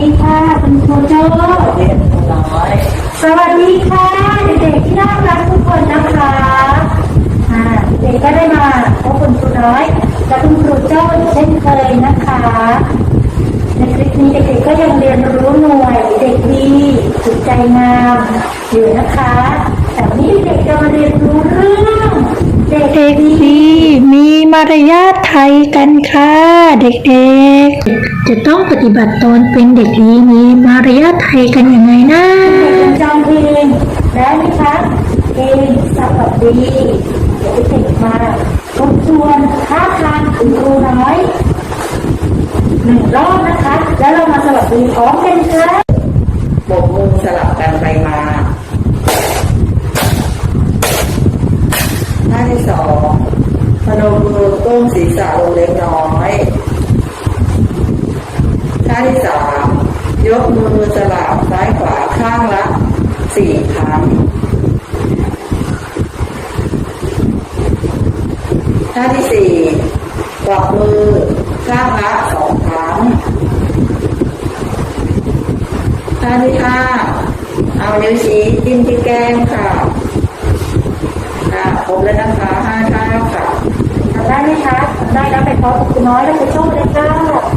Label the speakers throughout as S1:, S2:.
S1: ดีค่ะคุณครูโจ้สวัสดีค่ะ เด็กๆที่น่ารักทุกคนนะคะอ่าเด็กก็ได้มาพบคุณครูน้อยและคุณครูโจ้เช่นเคยนะคะ ในคลิปนี้เด็กๆก็ยังเรียนรู้หน่วย เด็กดีจิตใจงามอยู่นะคะแต่วันนี้เด็กจะมาเรียนรู้เรื่อง เด็ก
S2: เด็กดีมีมารยาทไทยกันค่ะ เด็กๆ จะต้องปฏิบัติตนเป็นเด็กดีมีมารยาทไทยกันยังไงนะ
S1: เด็กจะจำเพลงได้ไหมคะเพลงสวัสดีเดี๋ยวเด็กมาทบทวนท่าทางคุณครูน้อยหนึ่งรอบนะคะ แล้วเรามาสวัสดีพร้อมกันค่ะ
S3: บกมือสลับกันไปมาท่าที่สองพนมมือ ก้มศีรษะลงเล็กน้อยท่าที่สามยกมือสลับซ้ายขวาข้างละสี่ครั้งท่าที่สี่กวักมือข้างละสองครั้งท่าที่ห้าเอานิ้วชี้จิ้มที่แก้มค่ะค่ะครบแล้วนะคะห้า
S1: ได้ไหมคะ ได้แล้วไปพร้อมกับคุณน้อยแล้วไปโชคเลยค่ะ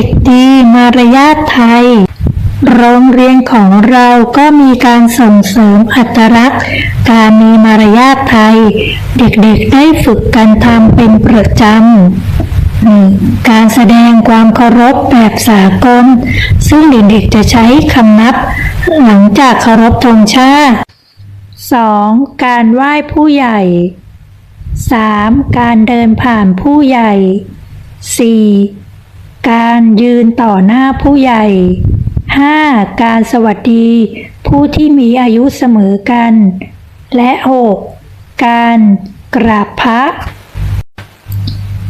S1: ด็
S2: กดีมารยาทไทย โรงเรียนของเราก็มีการส่งเสริมอัตลักษณ์ การมีมารยาทไทย เด็กๆได้ฝึกการทำเป็นประจำหนึ่งการแสดงความเคารพแบบสากล ซึ่งเด็กๆจะใช้คำนับ หลังจากเคารพธงชาติ 2. การไหว้ผู้ใหญ่ 3. การเดินผ่านผู้ใหญ่ 4. การยืนต่อหน้าผู้ใหญ่ 5. การสวัสดี ผู้ที่มีอายุเสมอกัน และ 6. การกราบพระ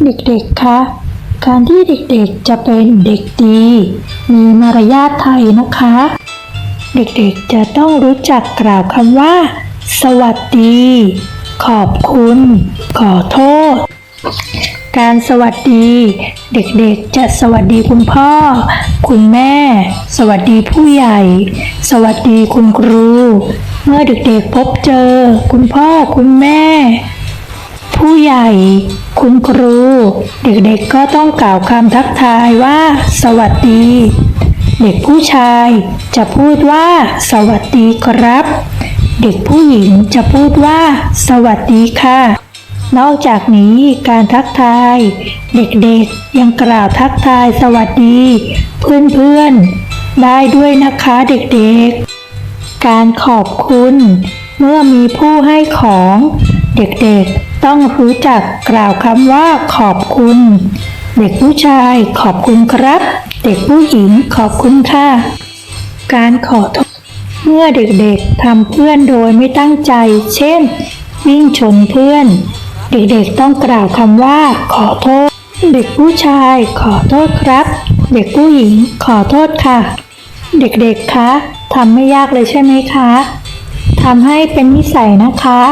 S2: เด็กๆ คะ การที่เด็กๆจะเป็นเด็กดี มีมารยาทไทยนะคะ เด็กๆจะต้องรู้จักกล่าวคำว่า สวัสดี ขอบคุณ ขอโทษ การสวัสดี เด็กๆ จะสวัสดีคุณพ่อ คุณแม่ สวัสดีผู้ใหญ่ สวัสดีคุณครู เมื่อเด็กๆพบเจอ คุณพ่อคุณแม่ ผู้ใหญ่ คุณครู เด็กๆก็ต้องกล่าวคำทักทายว่า สวัสดี เด็กผู้ชายจะพูดว่า สวัสดีครับ เด็กผู้หญิงจะพูดว่า สวัสดีค่ะ นอกจากนี้การทักทาย เด็กๆยังกล่าวทักทายสวัสดี เพื่อนๆ ได้ด้วยนะคะเด็กๆ การขอบคุณ เมื่อมีผู้ให้ของ เด็กๆต้องรู้จักกล่าวคำว่าขอบคุณ เด็กผู้ชายขอบคุณครับ เด็กผู้หญิงขอบคุณค่ะ การขอโทษเมื่อเด็กๆทำเพื่อนโดยไม่ตั้งใจ เช่น วิ่งชนเพื่อน เด็กๆต้องกล่าวคำว่า ขอโทษ เด็กผู้ชาย ขอโทษครับ เด็กผู้หญิง ขอโทษค่ะ เด็กๆคะทำไม่ยากเลยใช่ไหมคะทำให้เป็นนิสัยนะคะ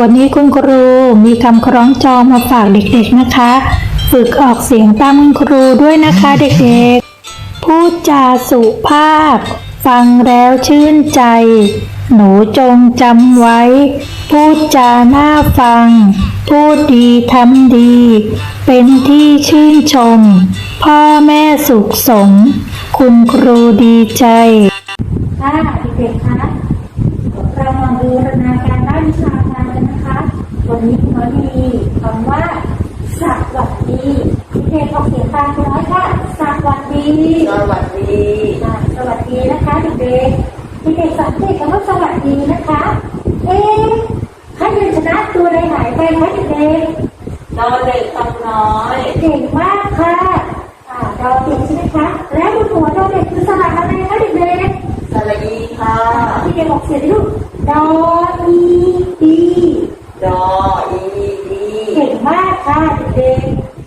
S2: วันนี้คุณครูมีคำคล้องจองมาฝากเด็กๆนะคะ ฝึกออกเสียงตามคุณครูด้วยนะคะเด็กๆ พูดจาสุภาพ ฟังแล้วชื่นใจ หนูจงจำไว้ พูดจาหน่าฟัง พูดดีทำดี เป็นที่ชื่นชม พ่อแม่สุขสม คุณครูดีใจ
S1: ค่ะเด็กๆคะเรามาบูรณาการด้านวิชาการกันนะคะ วันนี้คุณน้อยมีคำว่าสวัสดีเด็กๆออกเสียงตามคุณน้อยค่ะสวัสดี
S3: สวัสดี
S1: อ่าสวัสดีนะคะเด็กๆเด็กๆสังเกตคำว่าสวัสดีนะคะ เอ๊ะถ้ายันชนะตัวใดหายไปคะเด็ก
S3: นอนเด็กคำน้อย
S1: ๆเก่งมากค่ะอ่าดาวเด็กใช่ไหมคะ และบนหัวดาวเด็กคือสระอะไรคะเด็กๆ
S3: สระอีค่ะ
S1: พี่เด็กบอกเสียงดิลูกดออีดี
S3: ดออีดี
S1: เก่ง มากค่ะเด็ก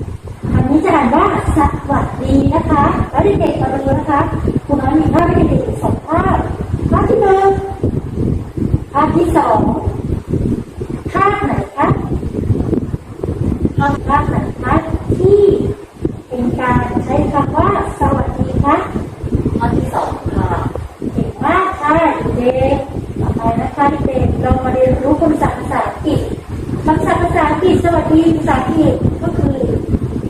S1: ๆอันนี้จะอ่านว่าสวัสดีนะคะ แล้วเด็กๆมาดูนะคะคุณน้อยมีภาพให้เด็กๆสองภาพภาพที่หนึ่งภาพที่สองภาพไหนคะภาพภาพไหนคะที่เป็นการใช้คำว่าสวัสดีคะ
S3: ข้อที่สองค่ะ
S1: เก่งมากค่ะเด็กต่อไปนะคะเด็กเรามาเรียนรู้คำศัพท์ภาษาอังกฤษคำศัพท์ภาษา อังกฤษสวัสดีภาษาอังกฤษก็คือ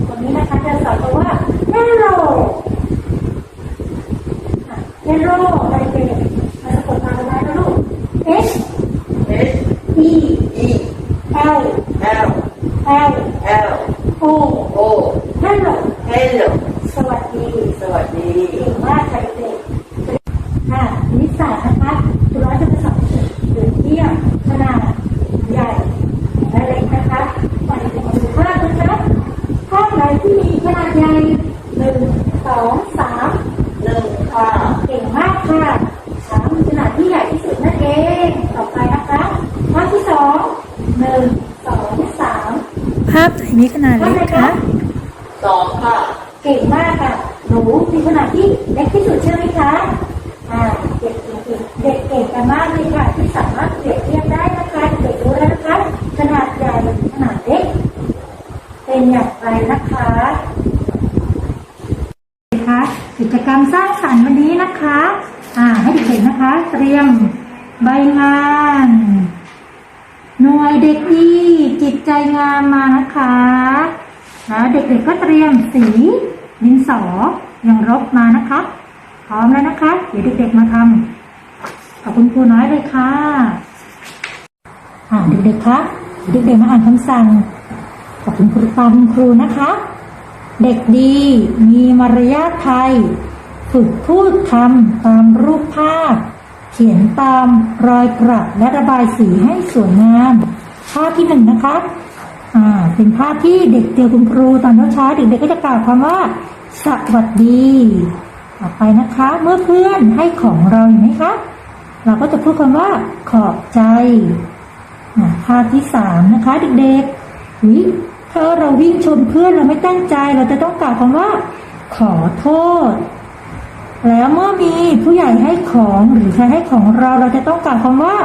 S1: วันนี้นะคะจะสอนคำว่า hello อะ hello อะไรเด็กมาสะกดตามกันได้นะลูก h
S3: S
S1: e
S3: E
S1: l
S3: L
S1: l
S3: L
S1: o
S3: O
S1: hello
S3: Hello
S1: สวัสดี
S3: สวัสดี
S1: เก่งมากค่ะเด็กๆค่ะนิสสัยนะคะตัวร้อยจะเป็นสองจุดหรือเทียบขนาดใหญ่และเล็กนะคะก่อนจะมาดูภาพนะคะภาพไหนที่มีขนาดใหญ่หนึ่งสองสาม
S3: หนึ่งค่ะ
S1: เก่งมากค่ะสามขนาดที่ใหญ่ที่สุดนั่นเอง ต่อไปนะคะภาพที่สองหนึ่งสองสาม
S2: ภาพไหนมีขนาดเล็
S1: ไหน
S2: ก
S1: คะ
S2: คะ
S3: สองค่ะ
S1: เก่งมากค่ะ หนูมีขนาดที่เล็กที่สุดใช่ไหมคะอ่าเด็กเก่งเด็กเก่งกันมากเลยค่ะ ที่สามารถเปรียบเทียบได้นะคะเด็กรู้แล้วนะคะ ขนาดใหญ่ขนาดเล็ก เป็นอย่างไรนะคะนะคะกิจกรรมสร้างสรรค์วันนี้นะคะ อ่าให้เด็กๆนะคะ เตรียมใบงาน หน่วยเด็กดี จิตใจงามมานะคะแล้วเด็กๆก็เตรียมสีดินสออย่างรบมานะคะ พร้อมแล้วนะคะ เดี๋ยวเด็กๆมาทำขอบคุณครูน้อยเลยค่ะอ่าเด็กๆคะเด็กๆมาอ่านคำสั่งขอบคุณครูตามครูนะคะ เด็กดีมีมารยาทไทย ฝึกพูดคำตามรูปภาพ เขียนตามรอยกระและระบายสีให้สวยงามภาพที่หนึ่งนะคะ อ่าเป็นภาพที่เด็กเจอคุณครูตอนเช้าๆเด็กๆก็จะกล่าวคำว่า สวัสดี ต่อไปนะคะ เมื่อเพื่อนให้ของเราเห็นไหมคะเราก็จะพูดคำว่า ขอบใจภาพที่สามนะคะ เด็กๆวิถ้าเราวิ่งชนเพื่อนเราไม่ตั้งใจ เราจะต้องกล่าวคำว่า ขอโทษ แล้วเมื่อมีผู้ใหญ่ให้ของหรือใครให้ของเราเราจะต้องกล่าวคำว่า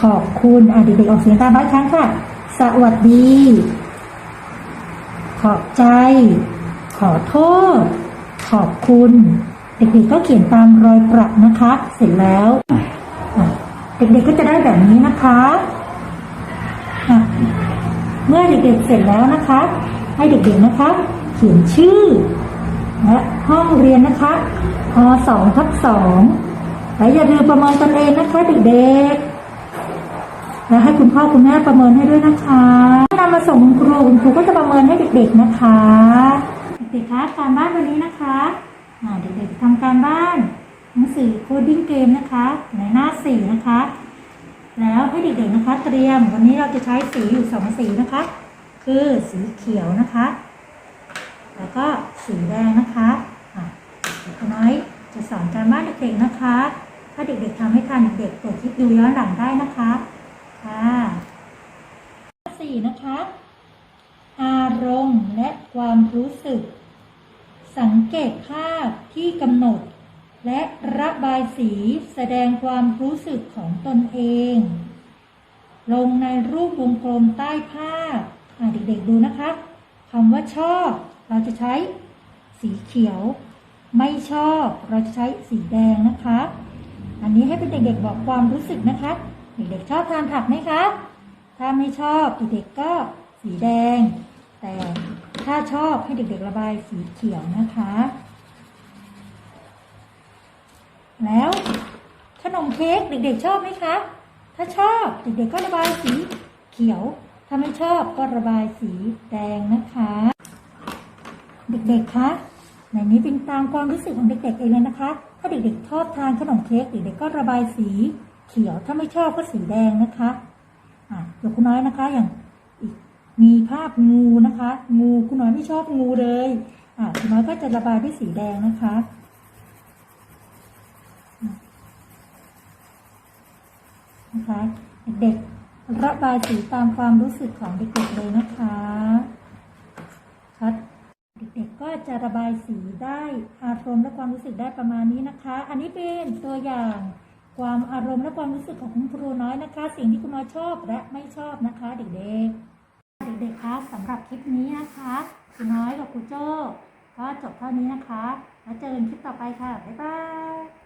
S1: ขอบคุณอะเด็กๆออกเสียงตามบ้านครั้งค่ะ สวัสดี ขอบใจ ขอโทษ ขอบคุณ เด็กๆก็เขียนตามรอยประนะคะ เสร็จแล้วเด็กๆก็จะได้แบบนี้นะคะะเมื่อเด็กๆเสร็จแล้วนะคะ ให้เด็กๆนะคะ เขียนชื่อ และห้องเรียนนะคะพสองทับสองและอย่าลืมประเมินตนเองนะคะเด็กๆ แล้วให้คุณพ่อคุณแม่ประเมินให้ด้วยนะคะนำมาส่งคุณครูคุณครูก็จะประเมินให้เด็กๆนะคะ เด็กๆคะการบ้านวันนี้นะคะเด็กๆทำการบ้านหนังสือโคดดิ้งเกมนะคะในหน้าสี่นะคะ แล้วให้เด็กๆนะคะ เตรียมวันนี้เราจะใช้สีอยู่สองสีนะคะ คือสีเขียวนะคะ แล้วก็สีแดงนะคะอะเด็กน้อยจะสอนการบ้านเด็กๆนะคะ ถ้าเด็กๆทำให้ทันเด็กๆเปิดคลิปดูย้อนหลังได้นะคะ ค่ะสี่นะคะ อารมณ์และความรู้สึก สังเกตภาพที่กำหนด และระบายสีแสดงความรู้สึกของตนเอง ลงในรูปวงกลมใต้ภาพเด็กๆดูนะคะคำว่าชอบ เราจะใช้สีเขียว ไม่ชอบ เราจะใช้สีแดงนะคะ อันนี้ให้เป็นเด็กๆบอกความรู้สึกนะคะ เด็กๆชอบทานผักไหมคะถ้าไม่ชอบเด็กๆก็สีแดง แต่ถ้าชอบให้เด็กๆระบายสีเขียวนะคะ แล้วขนมเค้กเด็กๆชอบไหมคะถ้าชอบเด็กๆก็ระบายสีเขียว ถ้าไม่ชอบก็ระบายสีแดงนะคะ เด็กๆคะในนี้เป็นตามความรู้สึกของเด็กๆเองเลยนะคะ ถ้าเด็กๆชอบทานขนมเค้กเด็กๆก็ระบายสี เขียว ถ้าไม่ชอบก็สีแดงนะคะอะเดี๋ยวคุณน้อยนะคะ อย่างอีกมีภาพงูนะคะ งูคุณน้อยไม่ชอบงูเลยอะคุณน้อยก็จะระบายด้วยสีแดงนะคะนะคะเด็กระบายสีตามความรู้สึกของเด็กๆเลยนะคะชัดเด็กๆก็จะระบายสีได้อารมณ์และความรู้สึกได้ประมาณนี้นะคะ อันนี้เป็นตัวอย่าง ความอารมณ์และความรู้สึกของคุณครูน้อยนะคะ สิ่งที่คุณน้อยชอบและไม่ชอบนะคะ เด็กๆ เด็กๆคะสำหรับคลิปนี้นะคะคุณน้อยกับครูโจ้ก็จบเท่านี้นะคะ แล้วเจอกันคลิปต่อไปค่ะบ๊ายบาย